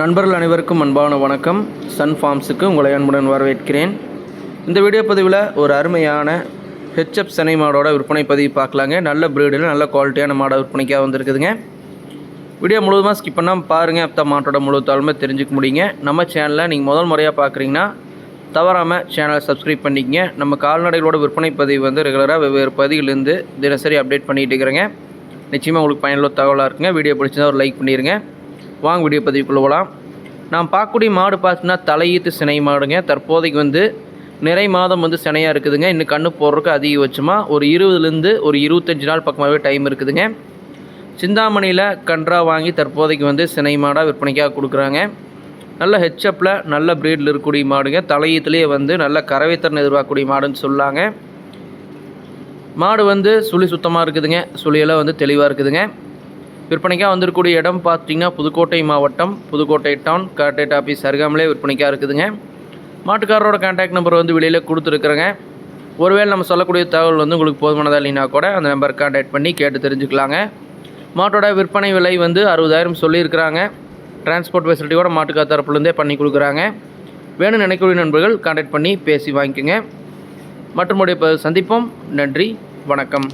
நண்பர்கள் அனைவருக்கும் அன்பான வணக்கம். சன் ஃபார்ம்ஸுக்கு உங்களை அன்புடன் வரவேற்கிறேன். இந்த வீடியோ பதிவில் ஒரு அருமையான ஹெச்எப் சென்னை மாடோட விற்பனை பதிவு பார்க்கலாங்க. நல்ல ப்ரீடில் நல்ல குவாலிட்டியான மாடை விற்பனைக்காக வந்திருக்குதுங்க. வீடியோ முழுவதுமாக ஸ்கிப் பண்ணாமல் பாருங்கள் அப்போ மாட்டோட முழு தாழ்மை தெரிஞ்சுக்க முடியுங்க. நம்ம சேனலில் நீங்கள் முதல் முறையாக பார்க்குறீங்கன்னா தவறாமல் சேனலை சப்ஸ்கிரைப் பண்ணிக்கங்க. நம்ம கால்நடைகளோட விற்பனை பதிவு வந்து ரெகுலராக வெவ்வேறு பதிவிலேருந்து தினசரி அப்டேட் பண்ணிகிட்டு இருக்கிறேங்க. நிச்சயமாக உங்களுக்கு பயனுள்ள தகவலாக இருக்குங்க. வீடியோ பிடிச்சதா ஒரு லைக் பண்ணிடுங்க வாங்க வீடியோ பதிவுக்குள்ள போகலாம் நாம் பார்க்கக்கூடிய மாடு பார்த்தீங்கன்னா தலையீத்து சினை மாடுங்க. தற்போதைக்கு வந்து நிறை மாதம் வந்து சினையாக இருக்குதுங்க. இன்னும் கண்ணு போடுறதுக்கு அதிகபட்சமாக ஒரு இருபதுலேருந்து ஒரு இருபத்தஞ்சி நாள் பக்கமாகவே டைம் இருக்குதுங்க. சிந்தாமணியில் கன்றா வாங்கி தற்போதைக்கு வந்து சினை மாடாக விற்பனைக்காக கொடுக்குறாங்க. நல்ல ஹெச்அப்பில் நல்ல ப்ரீடில் இருக்கக்கூடிய மாடுங்க. தலையீத்துலேயே வந்து நல்ல கரவைத்திறன் எதிர்பார்க்கக்கூடிய மாடுன்னு சொல்லாங்க. மாடு வந்து சுழி சுத்தமாக இருக்குதுங்க. சுழியெல்லாம் வந்து தெளிவாக இருக்குதுங்க. விற்பனைக்காக வந்திருக்கக்கூடிய இடம் பார்த்தீங்கன்னா புதுக்கோட்டை மாவட்டம் புதுக்கோட்டை டவுன் கார்டேட் ஆஃபீஸ் அருகாமலே விற்பனைக்காக இருக்குதுங்க. மாட்டுக்காரரோட கான்டாக்ட் நம்பர் வந்து வெளியில் கொடுத்துருக்குறேங்க. ஒருவேளை நம்ம சொல்லக்கூடிய தகவல் வந்து உங்களுக்கு போதுமானதாக இல்லைனா கூட அந்த நம்பர் கான்டாக்ட் பண்ணி கேட்டு தெரிஞ்சுக்கலாங்க. மாட்டோட விற்பனை விலை வந்து அறுபதாயிரம் சொல்லியிருக்கிறாங்க. டிரான்ஸ்போர்ட் ஃபெசிலிட்டியோட மாட்டுக்கார் தரப்புலேருந்தே பண்ணி கொடுக்குறாங்க. வேணும்னு நினைக்கக்கூடிய நண்பர்கள் கான்டாக்ட் பண்ணி பேசி வாங்கிக்கோங்க. மற்றும் சந்திப்போம். நன்றி. வணக்கம்.